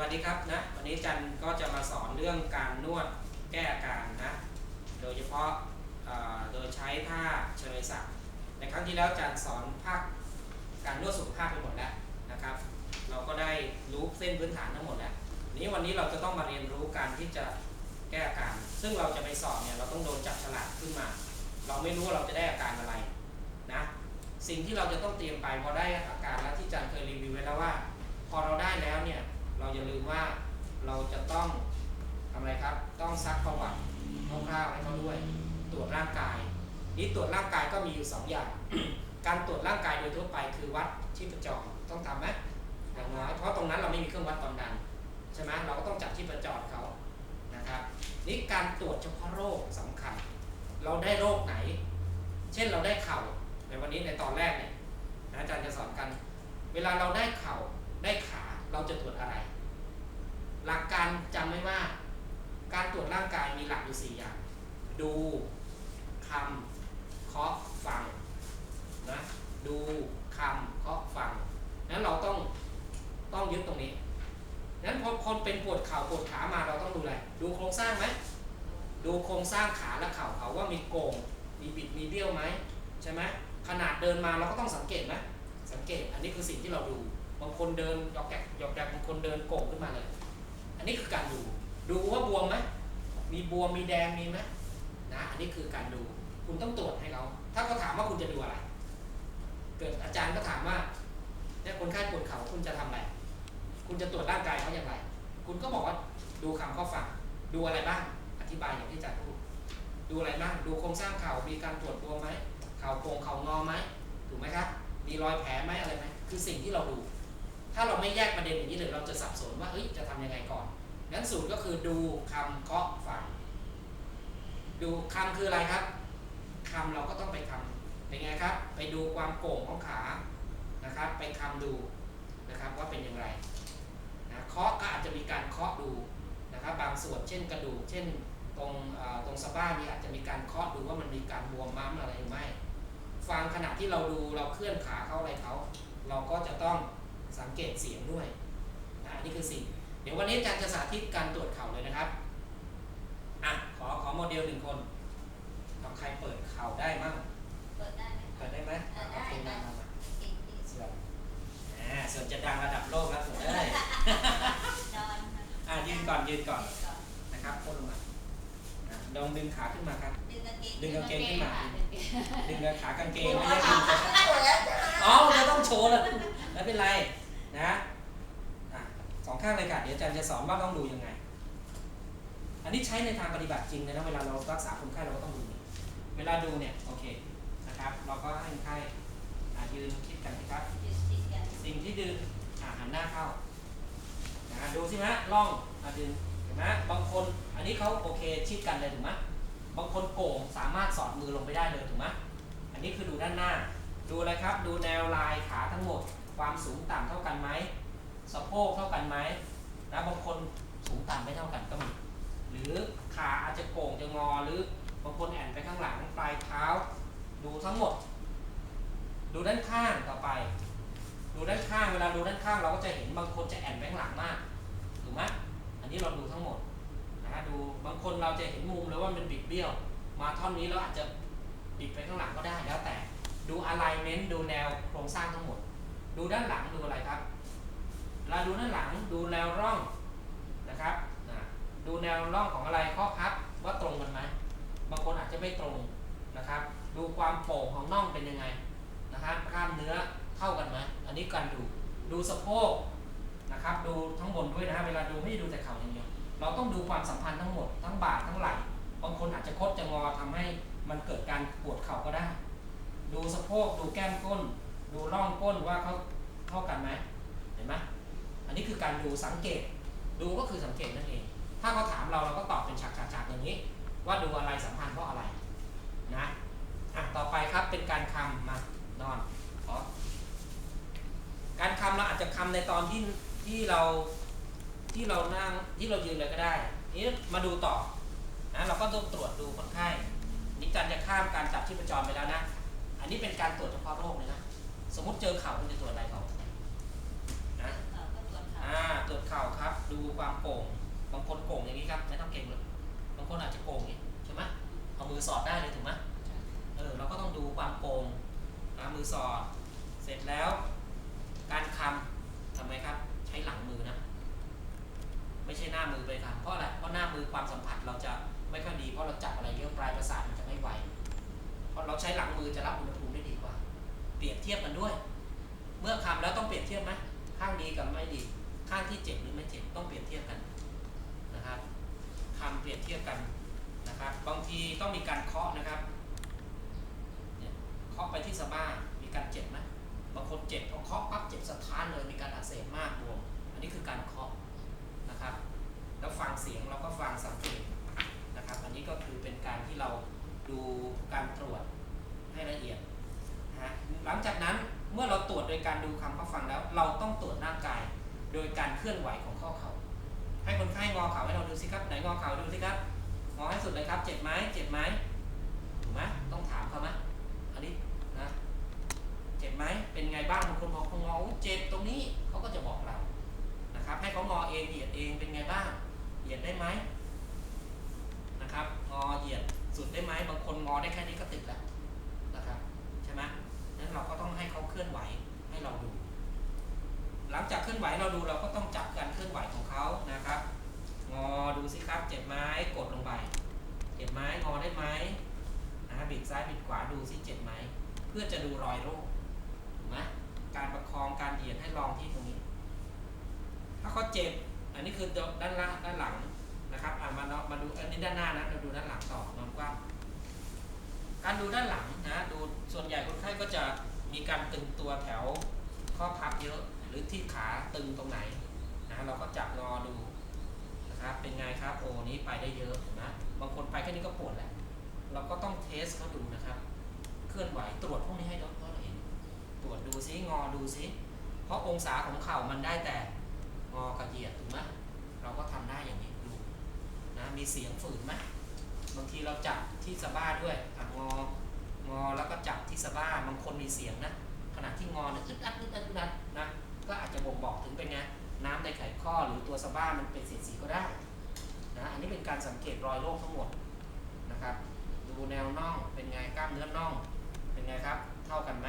วัสดีครับนะวันนี้จันก็จะมาสอนเรื่องการนวดแก้อาการนะโดยเฉพาะโดยใช้ท่าเฉลยศักดิ์ในครั้งที่แล้วจันสอนภาคการนวดสุขภาพไปหมดแล้วนะครับ เราก็ได้รู้เส้นพื้นฐานทั้งหมดแล้วนี้วันนี้เราจะต้องมาเรียนรู้การที่จะแก้อาการ ซึ่งเราจะไปสอบเนี่ยเราต้องโดนจับฉลากขึ้นมา เราไม่รู้ว่าเราจะได้อาการอะไรนะสิ่งที่เราจะต้องเตรียมไปพอได้อาการแล้วที่จันเคยรีวิวไว้แล้วว่า พอเราได้แล้วเนี่ย เราอย่าลืมว่าเราจะต้องทำอะไรครับ ต้องซักประวัติคร่าวๆให้เขาด้วย ตรวจร่างกาย นี่ตรวจร่างกายก็มีอยู่สองอย่าง การตรวจร่างกายโดยทั่วไปคือวัดชีพจรต้องทำไหมอย่างน้อยเพราะตรงนั้นเราไม่มีเครื่องวัดความดันใช่ไหมเราก็ต้องจับชีพจรเขานะครับนี่การตรวจเฉพาะโรคสำคัญ เราได้โรคไหน เช่นเราได้เข่าในวันนี้ในตอนแรกเนี่ยอาจารย์จะสอนกัน เวลาเราได้เข่าได้ขา เราจะตรวจอะไร หลักการจำไว้ว่า การตรวจร่างกายมีหลักอยู่สี่อย่าง ดูคำเคาะฟังนะดูคำเคาะฟังนั้นเราต้องต้องยึดตรงนี้นั้นพอคนเป็นปวดเข่าปวดขามาเราต้องดูอะไรดูโครงสร้างไหมดูโครงสร้างขาและเข่าเขาว่ามีโกงมีบิดมีเบี้ยวไหมใช่ไหมขนาดเดินมาเราก็ต้องสังเกตไหมสังเกตอันนี้คือสิ่งที่เราดู บางคนเดินยอกแกกยอกแกกบางคนเดินโก่งขึ้นมาเลย อันนี้คือการดู ดูว่าบวมไหมมีบวมมีแดงมีไหมนะอันนี้คือการดู คุณต้องตรวจให้เขาถ้าเขาถามว่าคุณจะดูอะไร เกิดอาจารย์ก็ถามว่าเนี่ยคนไข้ปวดเข่าคุณจะทำอะไร คุณจะตรวจร่างกายเขาอย่างไร คุณก็บอกว่าดูคำข้อฟังดูอะไรบ้าง อธิบายอย่างที่อาจารย์พูด ดูอะไรบ้าง ดูโครงสร้างเข่ามีการตรวจบวมไหม เข่าโก่งเข่างอไหม ถูกไหมครับ มีรอยแผลไหมอะไรไหม คือสิ่งที่เราดู ถ้าเราไม่แยกประเด็นอย่างนี้เลยเราจะสับสนว่าเฮ้ยจะทำยังไงก่อนงั้นสูตรก็คือดูคำเคาะฟัง ดูคำคืออะไรครับคำเราก็ต้องไปคำเป็นไงครับ ไปดูความโก่งของขานะครับ ไปคำดูนะครับว่าเป็นอย่างไรนะเคาะก็อาจจะมีการเคาะดูนะครับ บางส่วนเช่นกระดูก เช่นตรงตรงสะบ้านี่อาจจะมีการเคาะดูว่ามันมีการบวมม้ำอะไรหรือไม่ฟังขณะที่เราดูเราเคลื่อนขาเข้าอะไรเขาเราก็จะต้อง สังเกตเสียงด้วยนะอันนี่คือสิ่ง เดี๋ยววันนี้อาจารย์จะสาธิตการตรวจเข่าเลยนะครับอะขอขอโมเดลหนึ่งคนเอาใครเปิดเข่าได้มั่งเปิดได้ไหมเปิดได้ไหมเปิดได้เอาเป็นนามมาจริงจริงส่วนอ่าส่วนจะดังระดับโลกแล้วส่วนเอ้ยนอนอะยืนก่อนยืนก่อนนะครับโค้งลงมาอะลองดึงขาขึ้นมาครับ ดึงกางเกงดึงกางเกงขึ้นมาค่ะดึงขากางเกงไม่ใช่ดึงอ๋อจะต้องโชว์แล้วไม่เป็นไร นะอะสองข้างเลยค่ะเดี๋ยวอาจารย์จะสอนว่าต้องดูยังไง อันนี้ใช้ในทางปฏิบัติจริงนะเวลาเรารักษาคนไข้เราก็ต้องดูเวลาดูเนี่ยโอเคนะครับ เราก็ให้คนไข้อะยืนคิดกันนะครับ สิ่งที่ดึงหันหน้าเข้านะดูสิฮะล่องอดึงเห็นไหมบางคนอันนี้เขาโอเคชิดกันเลยถูกไหมบางคนโก่งสามารถสอดมือลงไปได้เลยถูกไหมอันนี้คือดูด้านหน้า ดูอะไรครับ ดูแนวลายขาทั้งหมด ความสูงต่ำเท่ากันไหมสะโพกเท่ากันไหมนะบางคนสูงต่ำไม่เท่ากันก็มีหรือขาอาจจะโก่งจะงอหรือบางคนแอนไปข้างหลังปลายเท้า ดูทั้งหมด ดูด้านข้างต่อไป ดูด้านข้างเวลาดูด้านข้างเราก็จะเห็นบางคนจะแอนไปข้างหลังมากถูกไหมอันนี้เราดูทั้งหมดนะดูบางคนเราจะเห็นมุมเลยว่ามันบิดเบี้ยว มาท่อนนี้เราอาจจะบิดไปข้างหลังก็ได้แล้วแต่ ดู alignment ดูแนวโครงสร้างทั้งหมด ดูด้านหลังดูอะไรครับเวลาดูด้านหลังดูแนวร่องนะครับดูแนวร่องของอะไรข้อพับว่าตรงกันไหมบางคนอาจจะไม่ตรงนะครับ ดูความโป่งของน่องเป็นยังไงนะครับกล้ามเนื้อเท่ากันไหมอันนี้การดูดูสะโพกนะครับ ดูทั้งบนด้วยนะฮะเวลาดูไม่ได้ดูแต่เข่าอย่างเดียวเราต้องดูความสัมพันธ์ทั้งหมดทั้งบ่าทั้งไหล่บางคนอาจจะคดจะงอทำให้มันเกิดการปวดเข่าก็ได้ ดูสะโพกดูแก้มก้น ดูร่องก้นว่าเขา เท่ากันไหมเห็นไหมอันนี้คือการดูสังเกต ดูก็คือสังเกตนั่นเอง ถ้าเขาถามเราเราก็ตอบเป็นฉากๆๆอย่างนี้ ว่าดูอะไรสัมพันธ์เพราะอะไรนะอะต่อไปครับเป็นการคำมานอนขอการคำเราอาจจะคำในตอนที่ที่เราที่เรานั่งที่เรายืนเลยก็ได้นี้มาดูต่อนะเราก็ต้องตรวจดูคนไข้นี่จันจะข้ามการจับชีพจรไปแล้วนะ อันนี้เป็นการตรวจเฉพาะโรคเลยนะ สมมติเจอเข่าคุณจะตรวจอะไรเขา เอ่อก็ตรวจขาอ่าวจเข่าครับ ดูความโก่ง บางคนโก่งอย่างนี้ครับ ไม่ต้องเก่งเลยบางคนอาจจะโก่งอย่างนี้ใช่ไหมเอามือสอดได้เลยถูกไหมเออเราก็ต้องดูความโก่งนะมือสอด เสร็จแล้ว การคำทำไมครับ ใช้หลังมือนะ ไม่ใช่หน้ามือไปทำเพราะอะไร เพราะหน้ามือความสัมผัสเราจะไม่ค่อยดี เพราะเราจับอะไรเยอะปลายประสาทมันจะไม่ไหว เพราะเราใช้หลังมือจะรับอุณหภูมิได้ดีกว่า เปรียบเทียบกันด้วย เมื่อคำแล้วต้องเปรียบเทียบไหมข้างดีกับไม่ดี ข้างที่เจ็บหรือไม่เจ็บต้องเปรียบเทียบกันนะครับคำเปรียบเทียบกันนะครับ บางทีต้องมีการเคาะนะครับเคาะไปที่สะบ้ามีการเจ็บไหมบางคนเจ็บพอเคาะปั๊บเจ็บสะท้านเลยมีการอักเสบมากบวมอันนี้คือการเคาะนะครับ แล้วฟังเสียงเราก็ฟังสังเกตนะครับ อันนี้ก็คือเป็นการที่เราดูการตรวจให้ละเอียดนะฮะหลังจากนั้นเมื่อเราตรวจโดยการดูคำเขาฟังแล้ว เราต้องตรวจร่างกาย โดยการเคลื่อนไหวของข้อเขา่าให้คนไข้งอเข่าให้เราดูสิครับไหนงอเข่าดูสิครับงอให้สุดเลยครับเจ็บไหมเจ็บไหมถูกไหมต้องถามเขาไหมอันนี้นะเจ็บไหมเป็นไงบ้างบางคนบอกเขางอเจ็บตรงนี้เขาก็จะบอกเรานะครับ ให้เขางอเองเหยียดเองเป็นไงบ้างเหยียดได้ไหมนะครับงอเหยียดสุดได้ไหมบางคนงอได้แค่นี้ก็ติดแล้วนะครับใช่ไหมนั้นเราก็ต้องให้เขาเคลื่อนไหวให้เราดู หลังจากเคลื่อนไหวเราดูเราก็ต้องจับการเคลื่อนไหวของเขานะครับ งอดูสิครับเจ็บไหมกดลงไปเจ็บไหมงอได้ไหมนะบิดซ้ายบิดขวาดูสิเจ็บไหมเพื่อจะดูรอยโรคถูกไหมการประคองการเหยียดให้ลองที่ตรงนี้ ถ้าเขาเจ็บอันนี้คือด้านล่างด้านหลังนะครับอะมาเนาะมาดูอันนี้ด้านหน้านะเราดูด้านหลังต่อนอนกว้างการดูด้านหลังนะดูส่วนใหญ่คนไข้ก็จะมีการตึงตัวแถวข้อพับเยอะ หรือที่ขาตึงตรงไหนนะเราก็จับงอดูนะครับเป็นไงครับโอ้นี้ไปได้เยอะนะบางคนไปแค่นี้ก็ปวดแหละเราก็ต้องเทสเขาดูนะครับ เคลื่อนไหวตรวจพวกนี้ให้เราเห็นตรวจดูซิงอดูซิเพราะองศาของเข่ามันได้แต่งอกระเหยียดถูกไหมเราก็ทำได้อย่างนี้ดูนะมีเสียงฝืนไหมบางทีเราจับที่สะบ้าด้วยอะงองอแล้วก็จับที่สะบ้าบางคนมีเสียงนะขณะที่งอเนี่ยอึดอัดอึดอัดอึดอัดนะ ก็อาจจะบ่งบอกถึงเป็นไงน้ำในไขข้อหรือตัวสบ้ามันเป็นสีสีก็ได้นะอันนี้เป็นการสังเกตรอยโรคทั้งหมดนะครับ ดูแนวน่องเป็นไงกล้ามเนื้อน่องเป็นไงครับ เท่ากันไหม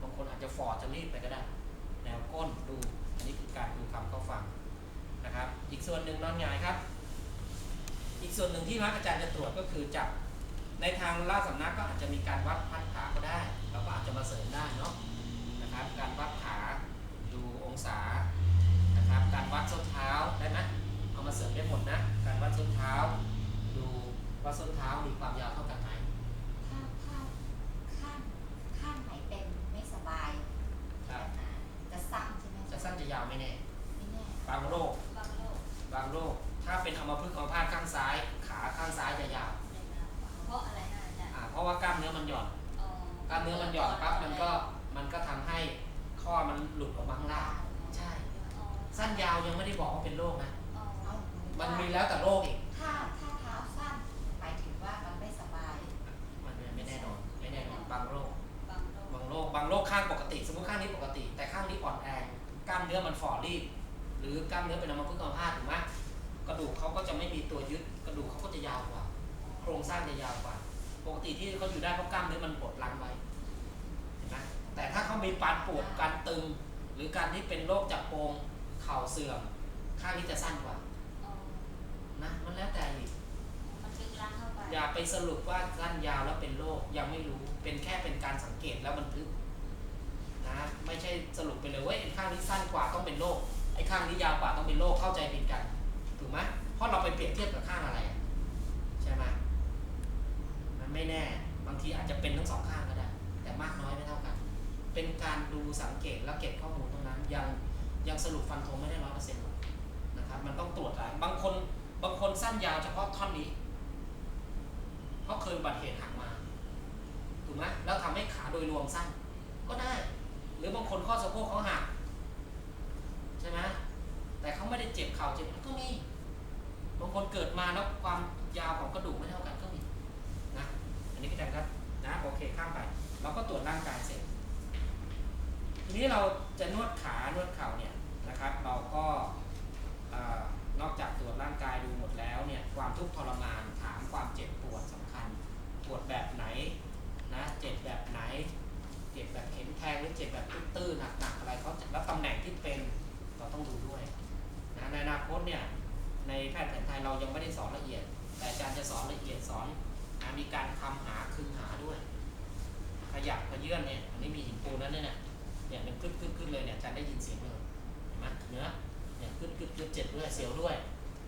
บางคนอาจจะฟอดจะรีบไปก็ได้ แนวก้นดูอันนี้คือการดูคำเข้าฟังนะครับ อีกส่วนหนึ่งนอนหงายครับ อีกส่วนหนึ่งที่นักอาจารย์จะตรวจก็คือจับในทางล่าสำนักก็อาจจะมีการวัดพัดขาก็ได้ เราก็อาจจะมาเสริมได้เนาะนะครับ การวัดขา องศานะครับ การวัดส้นเท้าได้ไหมเอามาเสริมได้หมดนะ การวัดส้นเท้า ดูว่าส้นเท้ามีความยาวเท่ากันไหม สั้นยาวยังไม่ได้บอกว่าเป็นโรคนะ อ๋อเอามันมีแล้วแต่โรคอีก ถ้าถ้าเท้าสั้นหมายถึงว่ามันไม่สบายมันไม่แน่นอน ไม่แน่นอนบางโรค บางโรคบางโรค บางโรคข้างปกติ สมมติข้างนี้ปกติ แต่ข้างนี้อ่อนแรงกล้ามเนื้อมันฝ่อรีบ หรือกล้ามเนื้อเป็นอัมพฤกษ์อัมพาตถูกไหมกระดูกเขาก็จะไม่มีตัวยึด กระดูกเขาก็จะยาวกว่า โครงสร้างจะยาวกว่า ปกติที่เขาอยู่ได้เพราะกล้ามเนื้อมันกดลังไว้ เห็นไหมแต่ถ้าเขามีปานปวดการตึง หรือการที่เป็นโรคจับโปงเข่าเสื่อมข้างนี้จะสั้นกว่าอ๋อนะมันแล้วแต่อีกมันลึกล้างเข้าไปอย่าไปสรุปว่าสั้นยาวแล้วเป็นโรคยังไม่รู้เป็นแค่เป็นการสังเกตแล้วบันทึกนะไม่ใช่สรุปไปเลยว่าไอ้ข้างนี้สั้นกว่าต้องเป็นโรคไอ้ข้างนี้ยาวกว่าต้องเป็นโรคเข้าใจผิดกันถูกไหมเพราะเราไปเปรียบเทียบกับข้างอะไรอะใช่ไหมมันไม่แน่บางทีอาจจะเป็นทั้งสองข้างก็ได้ แต่มากน้อยไม่เท่ากัน เป็นการดูสังเกตแล้วเก็บข้อมูลตรงนั้นยัง ยังสรุปฟันธงไม่ได้ร้อยเปอร์เซ็นต์หรอกนะครับมันต้องตรวจหลายบางคนบางคนสั้นยาวเฉพาะท่อนนี้เพราะเคยอุบัติเหตุหักมาถูกไหมแล้วทำให้ขาโดยรวมสั้นก็ได้ หรือบางคนข้อสะโพกเขาหักใช่ไหมแต่เขาไม่ได้เจ็บเข่าเจ็บก็มีบางคนเกิดมาแล้วความยาวของกระดูกไม่เท่ากันก็มีนะอันนี้ก็ได้ครับนะโอเคข้ามไปเราก็ตรวจร่างกายเสร็จทีนี้เราจะนวดขานวดเข่าเนี่ย นะครับ เราก็นอกจากตรวจร่างกายดูหมดแล้วเนี่ยความทุกข์ทรมานถามความเจ็บปวดสำคัญ ปวดแบบไหนนะเจ็บแบบไหน เจ็บแบบเข็มแทงหรือเจ็บแบบตื้นๆหนักๆอะไรเขาแล้วตำแหน่งที่เป็นเราต้องดูด้วยนะในอนาคตเนี่ยในแพทย์แผนไทยเรายังไม่ได้สอนละเอียด แต่อาจารย์จะสอนละเอียดสอนนะมีการคำหาคึงหาด้วย ขยับขยื่นเนี่ยอันนี้มีหินปูนนั่นเนี่ยเนี่ยมันกึดกึดกึดเลยเนี่ยอาจารย์ได้ยินเสียงเลย ไหมเนื้อเนี่ยกึดกึดกึดเจ็บด้วยเสียวด้วย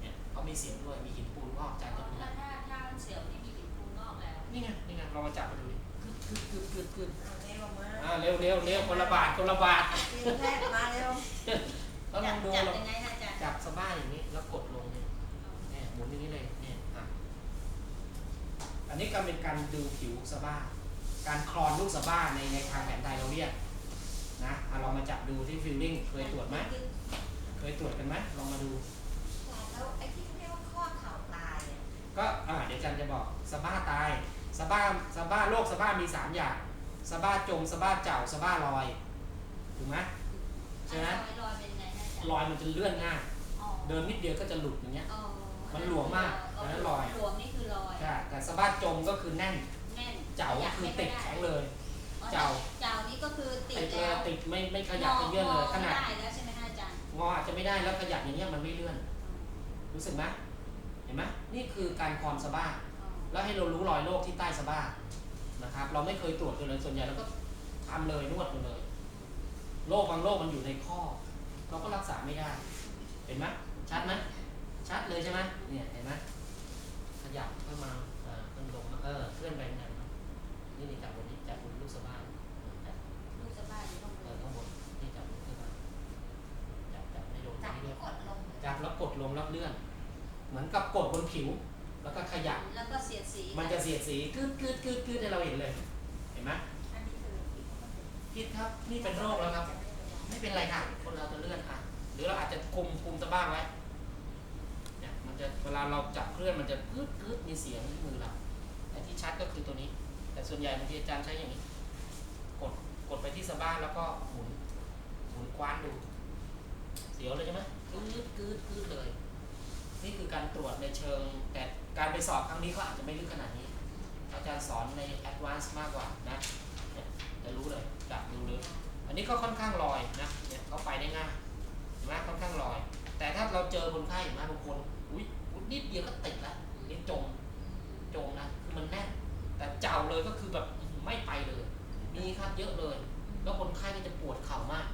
เนี่ยเขามีเสียงด้วยมีหินปูนงอกอาจารย์จะรู้ถ้าถ้าถ้ามันเสียวนี่มีหินปูนงอกแล้วนี่ไงนี่ไงเรามาจับมาดูดิกึดกึดกึดกึดกึดเอาเร็วมาอ่าเร็วเร็วเร็วคนละบาทคนละบาททีมแพทย์มาเร็วก็ลองดูจับเรายังไงนะอาจารย์จับสะบ้าอย่างนี้แล้วกดลงเนี่ยเนี่ยหมุนอย่างนี้เลยเนี่ยอะอันนี้ก็เป็นการดูผิวสะบ้าการคลอนลูกสะบ้าในในทางแผนไทยเราเรียก นะอะเรามาจับดูที่ฟิลลิ่งเคยตรวจไหมเคยตรวจกันไหมลองมาดู แล้วไอ้ที่เขาเรียกว่าข้อเข่าตายอะก็อ่าเดี๋ยวอาจันจะบอกสะบ้าตายสะบ้าสะบ้าโรคสะบ้ามีสามอย่างสะบ้าจมสะบ้าเจ่าสะบ้าลอยถูกไหมใช่ไหมรอยรอยเป็นไงนะอาจารย์ลอยมันจะเลื่อนง่ายอ๋อเดินนิดเดียวก็จะหลุดอย่างเงี้ย อ๋อมันหลวมมากอ๋อแล้วรอย หลวมนี่คือรอยใช่แต่สะบ้าจมก็คือแน่นแน่นเจ่าก็คือติดแข็งเลยอ๋อเจ่า เจ้านี่ ก็คือติดติดเลแล้ยวติดไม่ไม่ขยับขยื่นเลยงอขนาดไม่ได้แล้วใช่ไหมคะอาจารย์งออาจจะไม่ได้แล้วขยับอย่างเงี้ยมันไม่เลื่อน รู้สึกไหมเห็นไหมนี่คือการคลอนสะบ้าอ๋อแล้วให้เรารู้รอยโรคที่ใต้สะบ้านะครับ เราไม่เคยตรวจกันเลยส่วนใหญ่เราก็ทำเลยนวดกันเลยโรคบางโรคมันอยู่ในข้อ เราก็รักษาไม่ได้ เห็นไหมชัดไหมชัดเลยใช่ไหมเนี่ยเห็นไหมขยับเข้ามาเออขึ้นลงมาเออเคลื่อนไปไหนมานี่นี่จับบนนี้จับบนลู เลื่อน เหมือนกับกดบนผิว แล้วก็ขยับแล้วก็เสียดสีมันจะเสียดสีกึดกึดกึดกึดให้เราเห็นเลย เห็นไหมอันนี้คือพิษครับนี่เป็นโรคแล้วครับ ไม่เป็นไรค่ะคนเราจะเลื่อนอะ หรือเราอาจจะคุมคุมตะบ้างไว้เนี่ยมันจะเวลาเราจับเคลื่อนมันจะกึดกึดมีเสียงที่มือเราแต่ที่ชัดก็คือตัวนี้ แต่ส่วนใหญ่บางทีอาจารย์ใช้อย่างนี้ กดกดไปที่สะบ้านแล้วก็หมุนหมุนคว้านดู เสียวเลยใช่ไหมกึดกึดกึดเลย นี่คือการตรวจในเชิง แต่การไปสอบครั้งนี้ก็อาจจะไม่ลึกขนาดนี้ อาจารย์สอนใน advance มากกว่านะจะรู้เลยจับดูเลยอันนี้ก็ค่อนข้างลอยนะเนี่ยเขาไปได้ง่ายเห็นไหมค่อนข้างลอย แต่ถ้าเราเจอคนไข้เห็นไหมบางคนอุ้ยนิดเดียวก็ติดละนี่จมจมนะคือมันแน่นแต่เจ้าเลยก็คือแบบไม่ไปเลย มีครับเยอะเลย แล้วคนไข้ก็จะปวดเข่ามาก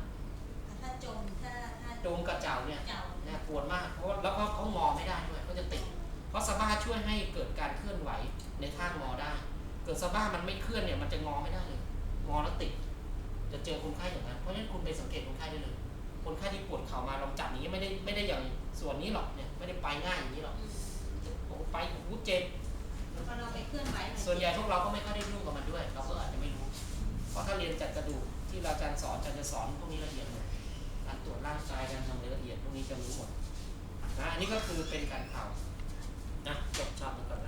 ถ้าจมถ้า ถ้าจมกับเจ้าเนี่ยเจ้าเนี่ยปวดมากเพราะว่าแล้วก็เขางอไม่ได้ด้วยเขาจะติด เพราะสะบ้าช่วยให้เกิดการเคลื่อนไหวในท่างอได้ เกิดสะบ้ามันไม่เคลื่อนเนี่ยมันจะงอไม่ได้เลยงอแล้วติด จะเจอคนไข้อย่างนั้นเพราะฉะนั้นคุณไปสังเกตคนไข้ได้เลย คนไข้ที่ปวดเข่ามาลองจับอย่างนี้ไม่ได้ไม่ได้อย่างส่วนนี้หรอกเนี่ยไม่ได้ไปง่ายอย่างนี้หรอกอืมโอ้ไปโอ้โหเจ็บแล้วพอเราไปเคลื่อนไหวมัส่วนใหญ่พวกเราก็ไม่ค่อยได้ยุ่งกับมันด้วย เราก็อาจจะไม่รู้ เพราะถ้าเรียนจัดกระดูกที่เราอาจารย์สอนอาจารย์จะสอนพวกนี้ละเอียดหมดการ ตรวจร่างกายการทำรายละเอียดพวกนี้จะรู้หมดนะอันนี้ก็คือเป็นการเข่านะจบชอบกันก่อนนะ